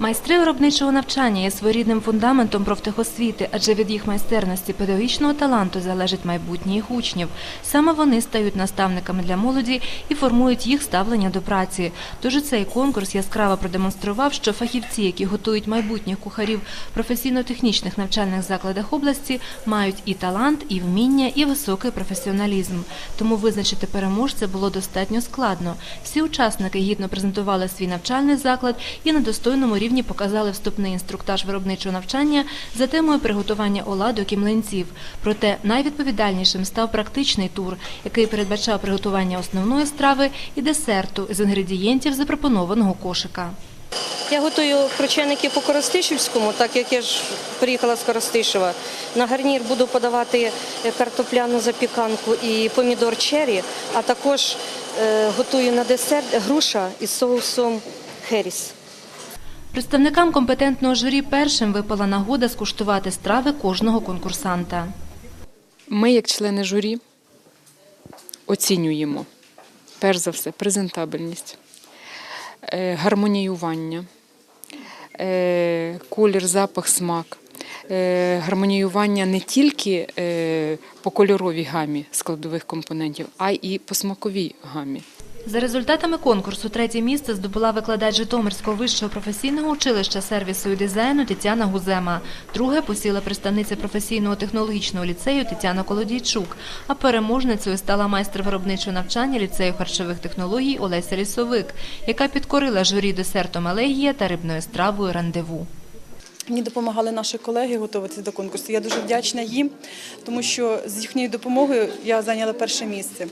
Майстри виробничого навчання є своєрідним фундаментом профтехосвіти, адже від їх майстерності, педагогічного таланту залежить майбутнє їх учнів. Саме вони стають наставниками для молоді і формують їх ставлення до праці. Тож цей конкурс яскраво продемонстрував, що фахівці, які готують майбутніх кухарів в професійно-технічних навчальних закладах області, мають і талант, і вміння, і високий професіоналізм. Тому визначити переможця було достатньо складно. Всі учасники гідно презентували свій навчальний заклад і на достойному рівні показали вступний інструктаж виробничого навчання за темою приготування оладок і млинців. Проте найвідповідальнішим став практичний тур, який передбачав приготування основної страви і десерту з інгредієнтів запропонованого кошика. Я готую крученики по Коростишівському, так як я ж приїхала з Коростишева. На гарнір буду подавати е, картопляну запіканку і помідор черрі, а також е, готую на десерт груша із соусом херіс. Представникам компетентного журі першим випала нагода скуштувати страви кожного конкурсанта. Ми, як члени журі, оцінюємо перш за все презентабельність, е, гармоніювання, е, колір, запах, смак. е, Гармоніювання не тільки по кольоровій гамі складових компонентів, а й по смаковій гамі. За результатами конкурсу третє місце здобула викладач Житомирського вищого професійного училища сервісу і дизайну Тетяна Гузема. Друге посіла представниця професійного технологічного ліцею Тетяна Колодійчук. А переможницею стала майстер виробничого навчання ліцею харчових технологій Олеся Лісовик, яка підкорила журі десертом елегія та рибною стравою рандеву. Мені допомагали наші колеги готуватися до конкурсу. Я дуже вдячна їм, тому що з їхньою допомогою я зайняла перше місце.